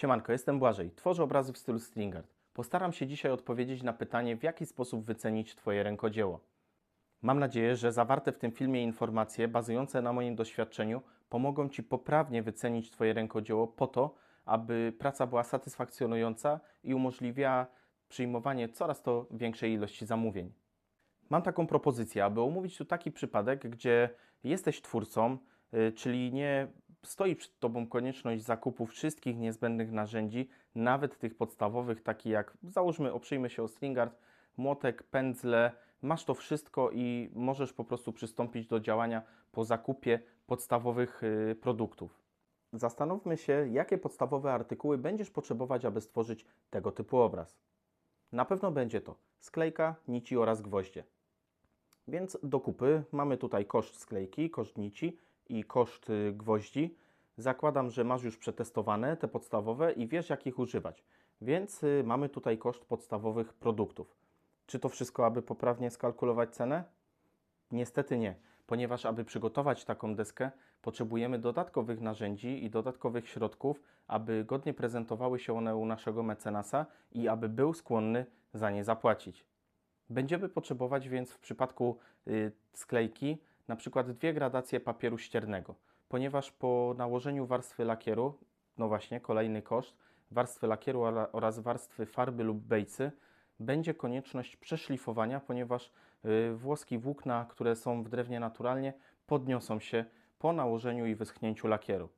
Siemanko, jestem Błażej. Tworzę obrazy w stylu stringard. Postaram się dzisiaj odpowiedzieć na pytanie, w jaki sposób wycenić Twoje rękodzieło. Mam nadzieję, że zawarte w tym filmie informacje bazujące na moim doświadczeniu pomogą Ci poprawnie wycenić Twoje rękodzieło po to, aby praca była satysfakcjonująca i umożliwiała przyjmowanie coraz to większej ilości zamówień. Mam taką propozycję, aby omówić tu taki przypadek, gdzie jesteś twórcą, y, czyli nie stoi przed Tobą konieczność zakupu wszystkich niezbędnych narzędzi, nawet tych podstawowych, takich jak, załóżmy, oprzyjmy się o stringard, młotek, pędzle, masz to wszystko i możesz po prostu przystąpić do działania po zakupie podstawowych y, produktów. Zastanówmy się, jakie podstawowe artykuły będziesz potrzebować, aby stworzyć tego typu obraz. Na pewno będzie to sklejka, nici oraz gwoździe. Więc do kupy mamy tutaj koszt sklejki, koszt nici i koszt gwoździ. Zakładam, że masz już przetestowane te podstawowe i wiesz, jak ich używać. Więc y, mamy tutaj koszt podstawowych produktów. Czy to wszystko, aby poprawnie skalkulować cenę? Niestety nie, ponieważ aby przygotować taką deskę, potrzebujemy dodatkowych narzędzi i dodatkowych środków, aby godnie prezentowały się one u naszego mecenasa i aby był skłonny za nie zapłacić. Będziemy potrzebować więc w przypadku y, sklejki na przykład dwie gradacje papieru ściernego, ponieważ po nałożeniu warstwy lakieru, no właśnie kolejny koszt, warstwy lakieru oraz warstwy farby lub bejcy, będzie konieczność przeszlifowania, ponieważ y, włoski włókna, które są w drewnie naturalnie, podniosą się po nałożeniu i wyschnięciu lakieru.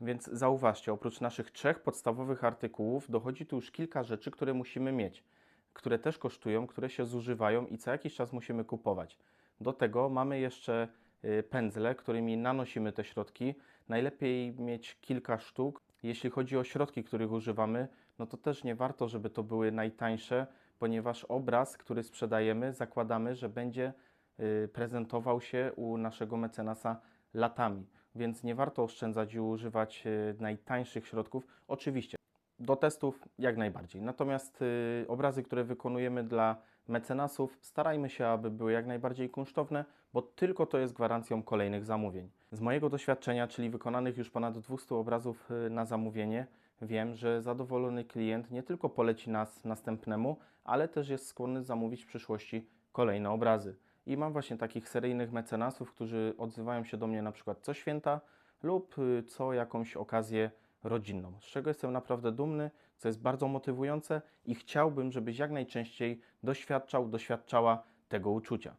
Więc zauważcie, oprócz naszych trzech podstawowych artykułów dochodzi tu już kilka rzeczy, które musimy mieć, które też kosztują, które się zużywają i co jakiś czas musimy kupować. Do tego mamy jeszcze y, pędzle, którymi nanosimy te środki. Najlepiej mieć kilka sztuk. Jeśli chodzi o środki, których używamy, no to też nie warto, żeby to były najtańsze, ponieważ obraz, który sprzedajemy, zakładamy, że będzie y, prezentował się u naszego mecenasa latami, więc nie warto oszczędzać i używać y, najtańszych środków. Oczywiście do testów jak najbardziej. Natomiast obrazy, które wykonujemy dla mecenasów, starajmy się, aby były jak najbardziej kunsztowne, bo tylko to jest gwarancją kolejnych zamówień. Z mojego doświadczenia, czyli wykonanych już ponad 200 obrazów y, na zamówienie, wiem, że zadowolony klient nie tylko poleci nas następnemu, ale też jest skłonny zamówić w przyszłości kolejne obrazy. I mam właśnie takich seryjnych mecenasów, którzy odzywają się do mnie na przykład co święta lub y, co jakąś okazję rodzinną, z czego jestem naprawdę dumny, co jest bardzo motywujące i chciałbym, żebyś jak najczęściej doświadczał, doświadczała tego uczucia,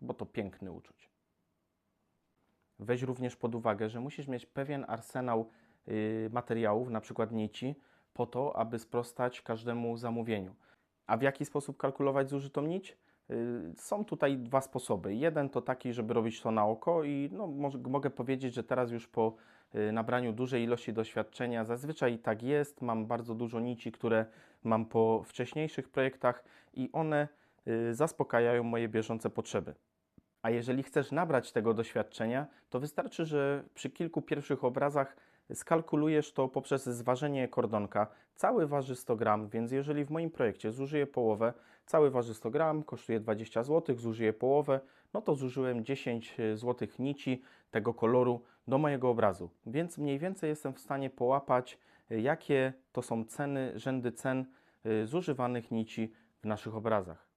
bo to piękne uczucie. Weź również pod uwagę, że musisz mieć pewien arsenał y, materiałów, na przykład nici, po to, aby sprostać każdemu zamówieniu. A w jaki sposób kalkulować zużytą nić? Y, Są tutaj dwa sposoby. Jeden to taki, żeby robić to na oko i no, mogę powiedzieć, że teraz już po nabraniu dużej ilości doświadczenia zazwyczaj tak jest. Mam bardzo dużo nici, które mam po wcześniejszych projektach i one y, zaspokajają moje bieżące potrzeby. A jeżeli chcesz nabrać tego doświadczenia, to wystarczy, że przy kilku pierwszych obrazach skalkulujesz to poprzez zważenie kordonka. Cały waży 100 gram, więc jeżeli w moim projekcie zużyję połowę, cały waży 100 gram, kosztuje 20 zł, zużyję połowę, no to zużyłem 10 zł nici tego koloru do mojego obrazu. Więc mniej więcej jestem w stanie połapać, y, jakie to są ceny, rzędy cen y, zużywanych nici w naszych obrazach.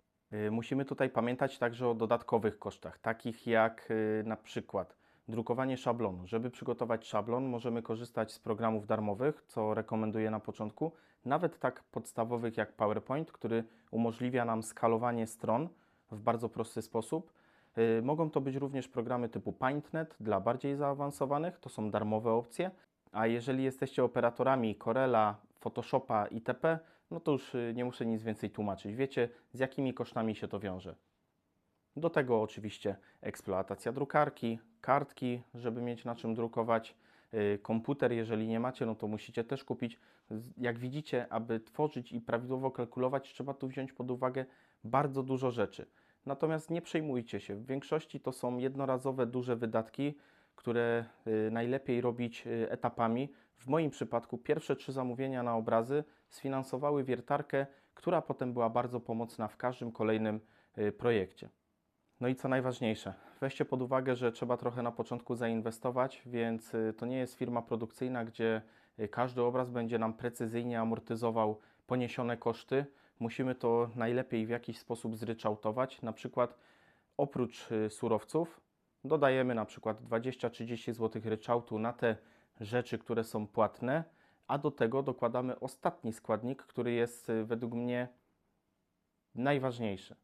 Musimy tutaj pamiętać także o dodatkowych kosztach, takich jak na przykład drukowanie szablonu. Żeby przygotować szablon, możemy korzystać z programów darmowych, co rekomenduję na początku, nawet tak podstawowych jak PowerPoint, który umożliwia nam skalowanie stron w bardzo prosty sposób. Y, Mogą to być również programy typu PaintNet dla bardziej zaawansowanych, to są darmowe opcje. A jeżeli jesteście operatorami Corela, Photoshopa itp., no to już y, nie muszę nic więcej tłumaczyć. Wiecie, z jakimi kosztami się to wiąże. Do tego oczywiście eksploatacja drukarki, kartki, żeby mieć na czym drukować. y, Komputer, jeżeli nie macie, no to musicie też kupić. Jak widzicie, aby tworzyć i prawidłowo kalkulować, trzeba tu wziąć pod uwagę bardzo dużo rzeczy. Natomiast nie przejmujcie się, w większości to są jednorazowe, duże wydatki, które y, najlepiej robić y, etapami. W moim przypadku pierwsze trzy zamówienia na obrazy sfinansowały wiertarkę, która potem była bardzo pomocna w każdym kolejnym y, projekcie. No i co najważniejsze, weźcie pod uwagę, że trzeba trochę na początku zainwestować, więc to nie jest firma produkcyjna, gdzie każdy obraz będzie nam precyzyjnie amortyzował poniesione koszty. Musimy to najlepiej w jakiś sposób zryczałtować. Na przykład oprócz y, surowców dodajemy na przykład 20-30 zł ryczałtu na te rzeczy, które są płatne, a do tego dokładamy ostatni składnik, który jest y, według mnie najważniejszy,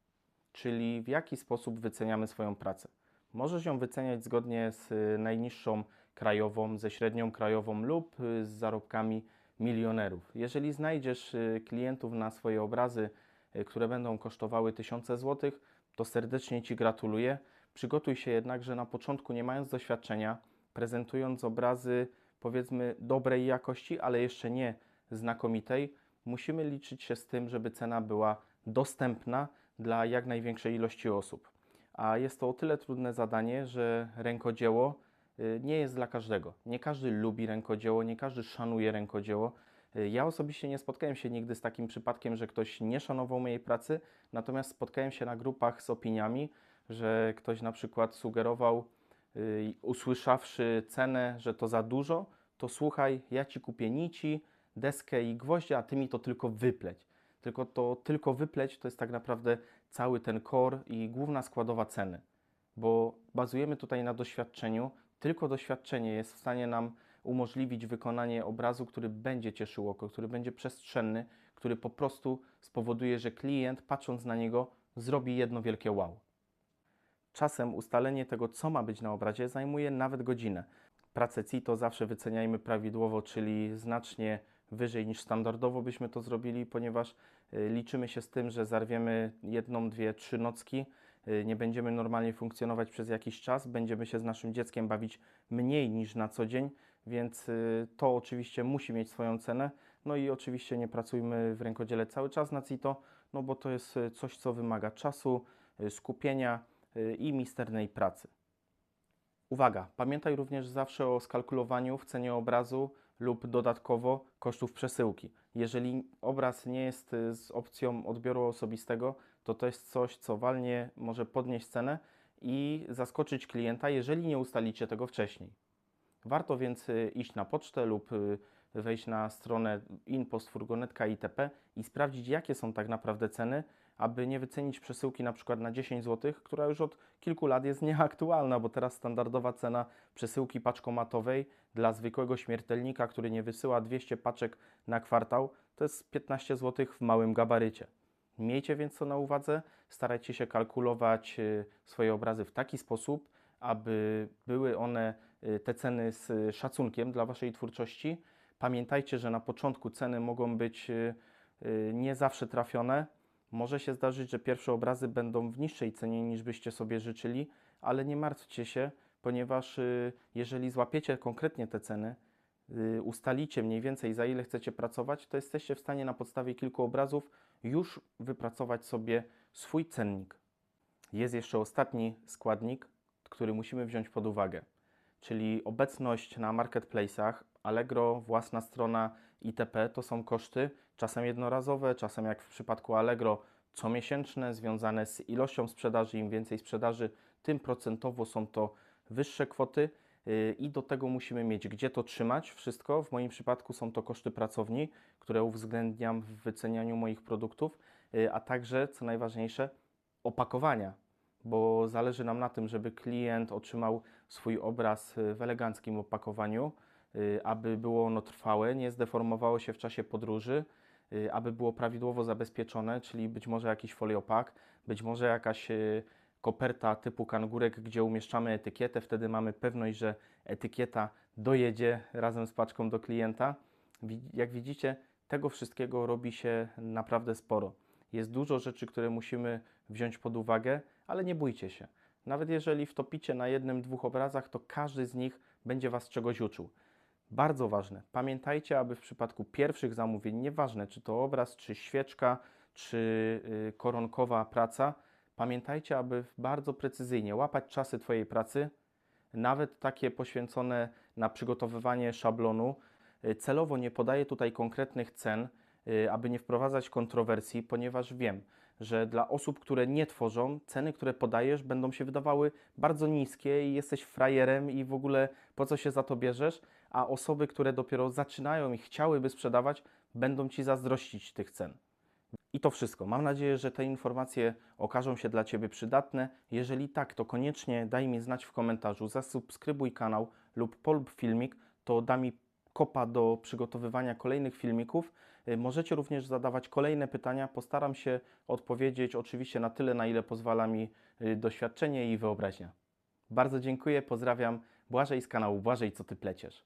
czyli w jaki sposób wyceniamy swoją pracę. Możesz ją wyceniać zgodnie z y, najniższą krajową, ze średnią krajową lub z zarobkami milionerów. Jeżeli znajdziesz y, klientów na swoje obrazy, y, które będą kosztowały tysiące złotych, to serdecznie Ci gratuluję. Przygotuj się jednak, że na początku, nie mając doświadczenia, prezentując obrazy powiedzmy dobrej jakości, ale jeszcze nie znakomitej, musimy liczyć się z tym, żeby cena była dostępna dla jak największej ilości osób. A jest to o tyle trudne zadanie, że rękodzieło nie jest dla każdego. Nie każdy lubi rękodzieło, nie każdy szanuje rękodzieło. Y, Ja osobiście nie spotkałem się nigdy z takim przypadkiem, że ktoś nie szanował mojej pracy, natomiast spotkałem się na grupach z opiniami, że ktoś na przykład sugerował, y, usłyszawszy cenę, że to za dużo, to słuchaj, ja ci kupię nici, deskę i gwoździe, a ty mi to tylko wypleć. Tylko to tylko wypleć to jest tak naprawdę cały ten core i główna składowa ceny, bo bazujemy tutaj na doświadczeniu. Tylko doświadczenie jest w stanie nam umożliwić wykonanie obrazu, który będzie cieszył oko, który będzie przestrzenny, który po prostu spowoduje, że klient patrząc na niego zrobi jedno wielkie wow. Czasem ustalenie tego, co ma być na obrazie, zajmuje nawet godzinę. Pracę CITO zawsze wyceniajmy prawidłowo, czyli znacznie wyżej niż standardowo byśmy to zrobili, ponieważ y, liczymy się z tym, że zarwiemy jedną, dwie, trzy nocki, nie będziemy normalnie funkcjonować przez jakiś czas, będziemy się z naszym dzieckiem bawić mniej niż na co dzień, więc y, to oczywiście musi mieć swoją cenę. No i oczywiście nie pracujmy w rękodziele cały czas na CITO, no bo to jest y, coś, co wymaga czasu, y, skupienia y, i misternej pracy. Uwaga, pamiętaj również zawsze o skalkulowaniu w cenie obrazu lub dodatkowo kosztów przesyłki. Jeżeli obraz nie jest y, z opcją odbioru osobistego, to to jest coś, co walnie może podnieść cenę i zaskoczyć klienta, jeżeli nie ustalicie tego wcześniej. Warto więc y, iść na pocztę lub y, wejść na stronę Inpost Furgonetka itp. i sprawdzić, jakie są tak naprawdę ceny, aby nie wycenić przesyłki na przykład na 10 zł, która już od kilku lat jest nieaktualna, bo teraz standardowa cena przesyłki paczkomatowej dla zwykłego śmiertelnika, który nie wysyła 200 paczek na kwartał, to jest 15 zł w małym gabarycie. Miejcie więc to na uwadze, starajcie się kalkulować y, swoje obrazy w taki sposób, aby były one, y, te ceny z y, szacunkiem dla Waszej twórczości. Pamiętajcie, że na początku ceny mogą być nie zawsze trafione. Może się zdarzyć, że pierwsze obrazy będą w niższej cenie niż byście sobie życzyli, ale nie martwcie się, ponieważ jeżeli złapiecie konkretnie te ceny, ustalicie mniej więcej za ile chcecie pracować, to jesteście w stanie na podstawie kilku obrazów już wypracować sobie swój cennik. Jest jeszcze ostatni składnik, który musimy wziąć pod uwagę, czyli obecność na marketplace'ach, Allegro, własna strona itp. To są koszty, czasem jednorazowe, czasem jak w przypadku Allegro comiesięczne, związane z ilością sprzedaży. Im więcej sprzedaży, tym procentowo są to wyższe kwoty i do tego musimy mieć gdzie to trzymać wszystko. W moim przypadku są to koszty pracowni, które uwzględniam w wycenianiu moich produktów, yy, a także, co najważniejsze, opakowania, bo zależy nam na tym, żeby klient otrzymał swój obraz yy, w eleganckim opakowaniu, aby było ono trwałe, nie zdeformowało się w czasie podróży, aby było prawidłowo zabezpieczone, czyli być może jakiś foliopak, być może jakaś koperta typu kangurek, gdzie umieszczamy etykietę, wtedy mamy pewność, że etykieta dojedzie razem z paczką do klienta. Jak widzicie, tego wszystkiego robi się naprawdę sporo. Jest dużo rzeczy, które musimy wziąć pod uwagę, ale nie bójcie się. Nawet jeżeli wtopicie na jednym, dwóch obrazach, to każdy z nich będzie Was czegoś uczył. Bardzo ważne, pamiętajcie, aby w przypadku pierwszych zamówień, nieważne czy to obraz, czy świeczka, czy y, koronkowa praca, pamiętajcie, aby bardzo precyzyjnie łapać czasy Twojej pracy, nawet takie poświęcone na przygotowywanie szablonu. Y, Celowo nie podaję tutaj konkretnych cen, y, aby nie wprowadzać kontrowersji, ponieważ wiem, że dla osób, które nie tworzą, ceny, które podajesz, będą się wydawały bardzo niskie i jesteś frajerem i w ogóle po co się za to bierzesz, a osoby, które dopiero zaczynają i chciałyby sprzedawać, będą Ci zazdrościć tych cen. I to wszystko. Mam nadzieję, że te informacje okażą się dla Ciebie przydatne. Jeżeli tak, to koniecznie daj mi znać w komentarzu, zasubskrybuj kanał lub polub filmik, to da mi kopa do przygotowywania kolejnych filmików. Y, Możecie również zadawać kolejne pytania. Postaram się odpowiedzieć oczywiście na tyle, na ile pozwala mi y, doświadczenie i wyobraźnia. Bardzo dziękuję, pozdrawiam. Błażej z kanału Błażej, co Ty pleciesz.